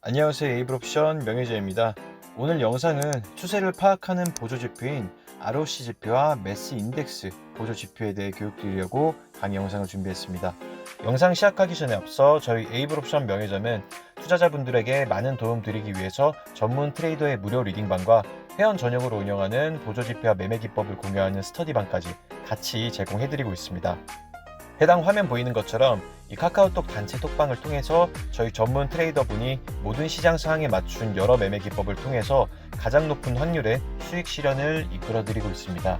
안녕하세요 에이블옵션 명예재입니다. 오늘 영상은 추세를 파악하는 보조지표인 ROC 지표와 매스 인덱스 보조지표에 대해 교육드리려고 강의 영상을 준비했습니다. 영상 시작하기 전에 앞서 저희 에이블옵션 명예점은 투자자분들에게 많은 도움 드리기 위해서 전문 트레이더의 무료 리딩방과 회원 전용으로 운영하는 보조지표와 매매 기법을 공유하는 스터디방까지 같이 제공해드리고 있습니다. 해당 화면 보이는 것처럼 이 카카오톡 단체 톡방을 통해서 저희 전문 트레이더분이 모든 시장 상황에 맞춘 여러 매매 기법을 통해서 가장 높은 확률의 수익 실현을 이끌어 드리고 있습니다.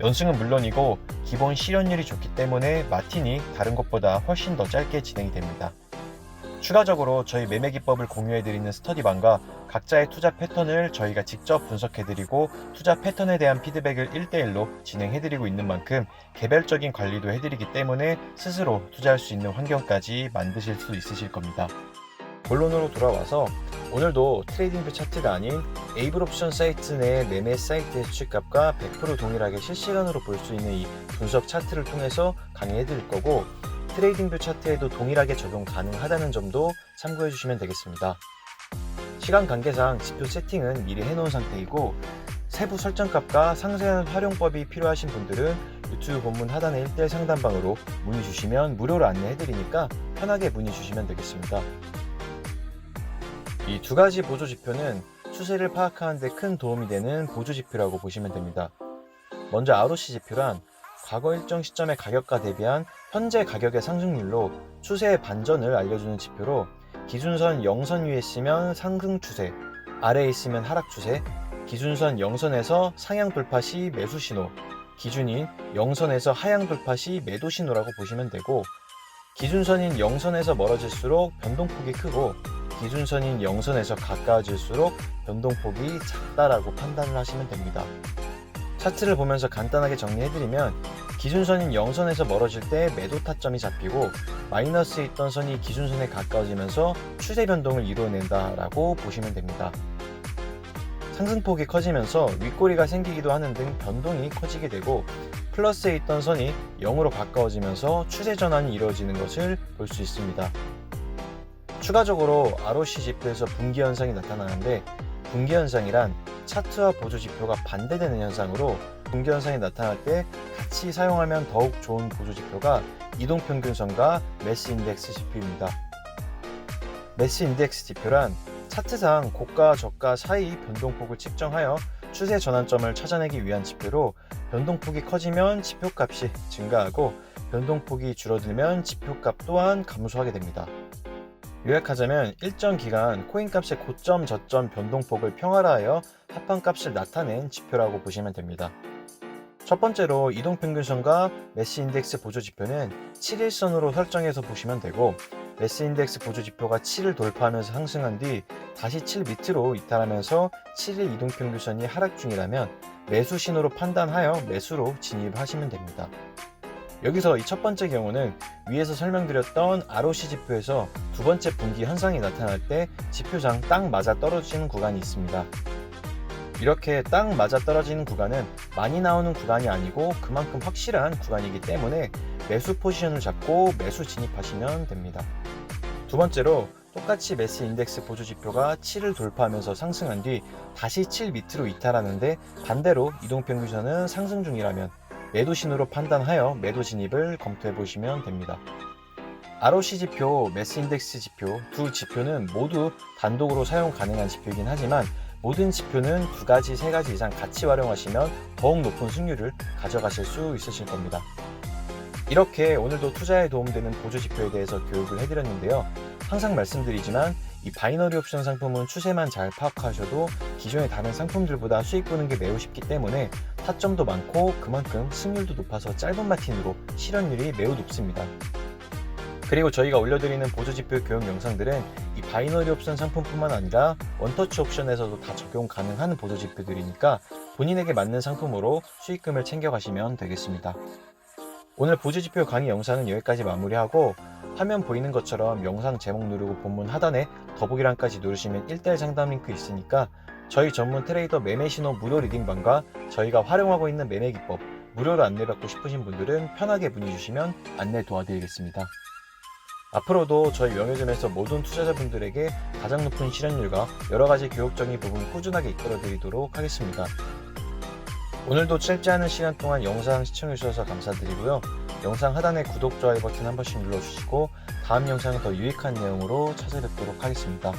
연승은 물론이고 기본 실현율이 좋기 때문에 마틴이 다른 것보다 훨씬 더 짧게 진행이 됩니다. 추가적으로 저희 매매 기법을 공유해드리는 스터디방과 각자의 투자 패턴을 저희가 직접 분석해드리고 투자 패턴에 대한 피드백을 1대1로 진행해드리고 있는 만큼 개별적인 관리도 해드리기 때문에 스스로 투자할 수 있는 환경까지 만드실 수 있으실 겁니다. 본론으로 돌아와서 오늘도 트레이딩뷰 차트가 아닌 에이블 옵션 사이트 내 매매 사이트의 수익값과 100% 동일하게 실시간으로 볼 수 있는 이 분석 차트를 통해서 강의해 드릴 거고 트레이딩뷰 차트에도 동일하게 적용 가능하다는 점도 참고해 주시면 되겠습니다. 시간 관계상 지표 세팅은 미리 해놓은 상태이고 세부 설정값과 상세한 활용법이 필요하신 분들은 유튜브 본문 하단의 1대1 상담방으로 문의 주시면 무료로 안내해 드리니까 편하게 문의 주시면 되겠습니다. 이 두 가지 보조 지표는 추세를 파악하는 데 큰 도움이 되는 보조 지표라고 보시면 됩니다. 먼저 ROC 지표란 과거 일정 시점의 가격과 대비한 현재 가격의 상승률로 추세의 반전을 알려주는 지표로 기준선 0선 위에 있으면 상승 추세, 아래에 있으면 하락 추세, 기준선 0선에서 상향 돌파 시 매수 신호, 기준인 0선에서 하향 돌파 시 매도 신호라고 보시면 되고 기준선인 0선에서 멀어질수록 변동폭이 크고 기준선인 0선에서 가까워질수록 변동폭이 작다라고 판단을 하시면 됩니다. 차트를 보면서 간단하게 정리해드리면 기준선인 0선에서 멀어질 때 매도 타점이 잡히고 마이너스에 있던 선이 기준선에 가까워지면서 추세 변동을 이루어낸다라고 보시면 됩니다. 상승폭이 커지면서 윗꼬리가 생기기도 하는 등 변동이 커지게 되고 플러스에 있던 선이 0으로 가까워지면서 추세 전환이 이루어지는 것을 볼 수 있습니다. 추가적으로 ROC 지표에서 분기 현상이 나타나는데 분기 현상이란 차트와 보조 지표가 반대되는 현상으로 분기 현상이 나타날 때 같이 사용하면 더욱 좋은 보조 지표가 이동평균선과 매스 인덱스 지표입니다. 매스 인덱스 지표란 차트상 고가 저가 사이 변동폭을 측정하여 추세 전환점을 찾아내기 위한 지표로 변동폭이 커지면 지표값이 증가하고 변동폭이 줄어들면 지표값 또한 감소하게 됩니다. 요약하자면 일정 기간 코인 값의 고점 저점 변동폭을 평화라하여 합판값을 나타낸 지표라고 보시면 됩니다. 첫 번째로 이동평균선과 매스인덱스 보조 지표는 7일선으로 설정해서 보시면 되고 매스인덱스 보조 지표가 7을 돌파하면서 상승한 뒤 다시 7 밑으로 이탈하면서 7일 이동평균선이 하락 중이라면 매수 신호로 판단하여 매수로 진입하시면 됩니다. 여기서 이 첫 번째 경우는 위에서 설명드렸던 ROC 지표에서 두 번째 분기 현상이 나타날 때 지표상 딱 맞아 떨어지는 구간이 있습니다. 이렇게 딱 맞아 떨어지는 구간은 많이 나오는 구간이 아니고 그만큼 확실한 구간이기 때문에 매수 포지션을 잡고 매수 진입하시면 됩니다. 두 번째로 똑같이 매스 인덱스 보조 지표가 7을 돌파하면서 상승한 뒤 다시 7 밑으로 이탈하는데 반대로 이동평균선은 상승 중이라면 매도 신호로 판단하여 매도 진입을 검토해 보시면 됩니다. ROC 지표, 매스 인덱스 지표 두 지표는 모두 단독으로 사용 가능한 지표이긴 하지만 모든 지표는 두 가지, 세 가지 이상 같이 활용하시면 더욱 높은 승률을 가져가실 수 있으실 겁니다. 이렇게 오늘도 투자에 도움되는 보조 지표에 대해서 교육을 해드렸는데요. 항상 말씀드리지만 이 바이너리 옵션 상품은 추세만 잘 파악하셔도 기존의 다른 상품들보다 수익 보는 게 매우 쉽기 때문에 타점도 많고 그만큼 승률도 높아서 짧은 마틴으로 실현율이 매우 높습니다. 그리고 저희가 올려드리는 보조지표 교육 영상들은 이 바이너리 옵션 상품뿐만 아니라 원터치 옵션에서도 다 적용 가능한 보조지표들이니까 본인에게 맞는 상품으로 수익금을 챙겨가시면 되겠습니다. 오늘 보조지표 강의 영상은 여기까지 마무리하고 화면 보이는 것처럼 영상 제목 누르고 본문 하단에 더보기란까지 누르시면 1대1 상담 링크 있으니까 저희 전문 트레이더 매매 신호 무료 리딩방과 저희가 활용하고 있는 매매 기법 무료로 안내받고 싶으신 분들은 편하게 문의 주시면 안내 도와드리겠습니다. 앞으로도 저희 명예점에서 모든 투자자분들에게 가장 높은 실현율과 여러 가지 교육적인 부분 꾸준하게 이끌어 드리도록 하겠습니다. 오늘도 짧지 않은 시간 동안 영상 시청해 주셔서 감사드리고요. 영상 하단의 구독, 좋아요 버튼 한 번씩 눌러주시고 다음 영상은 더 유익한 내용으로 찾아뵙도록 하겠습니다.